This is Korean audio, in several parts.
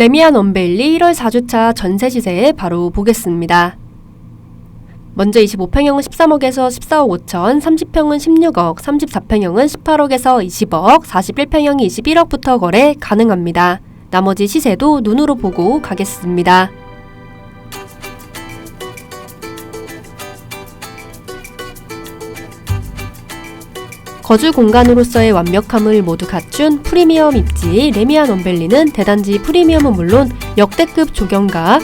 레미안 원베일리 1월 4주차 전세 시세 바로 보겠습니다. 먼저 25평형은 13억에서 14억 5천, 30평은 16억, 34평형은 18억에서 20억, 41평형이 21억부터 거래 가능합니다. 나머지 시세도 눈으로 보고 가겠습니다. 거주 공간으로서의 완벽함을 모두 갖춘 프리미엄 입지 레미안 원벨리는 대단지 프리미엄은 물론 역대급 조경과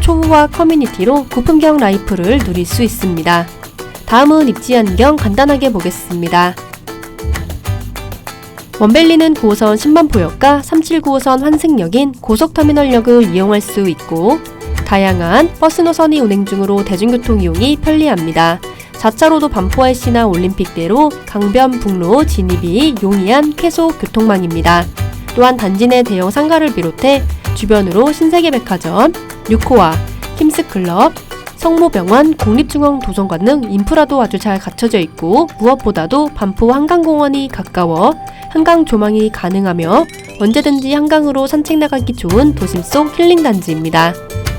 초호화 커뮤니티로 고품격 라이프를 누릴 수 있습니다. 다음은 입지 환경 간단하게 보겠습니다. 원벨리는 9호선 10만포역과 379호선 환승역인 고속터미널역을 이용할 수 있고 다양한 버스 노선이 운행 중으로 대중교통 이용이 편리합니다. 4차로도 반포RC나 올림픽대로 강변북로 진입이 용이한 쾌속 교통망입니다. 또한 단지 내 대형 상가를 비롯해 주변으로 신세계백화점, 뉴코아, 킴스클럽, 성모병원, 국립중앙도서관 등 인프라도 아주 잘 갖춰져 있고 무엇보다도 반포 한강공원이 가까워 한강 조망이 가능하며 언제든지 한강으로 산책 나가기 좋은 도심 속 힐링 단지입니다.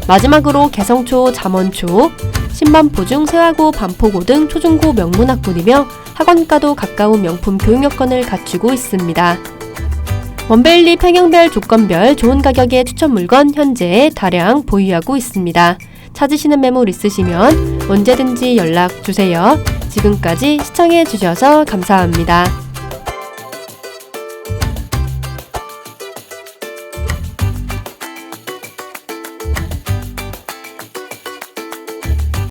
마지막으로 개성초, 잠원초, 신반포 중 세화고, 반포고 등 초중고 명문학군이며 학원가도 가까운 명품 교육 여건을 갖추고 있습니다. 원벨리 평형별 조건별 좋은 가격의 추천 물건 현재 다량 보유하고 있습니다. 찾으시는 매물 있으시면 언제든지 연락 주세요. 지금까지 시청해 주셔서 감사합니다.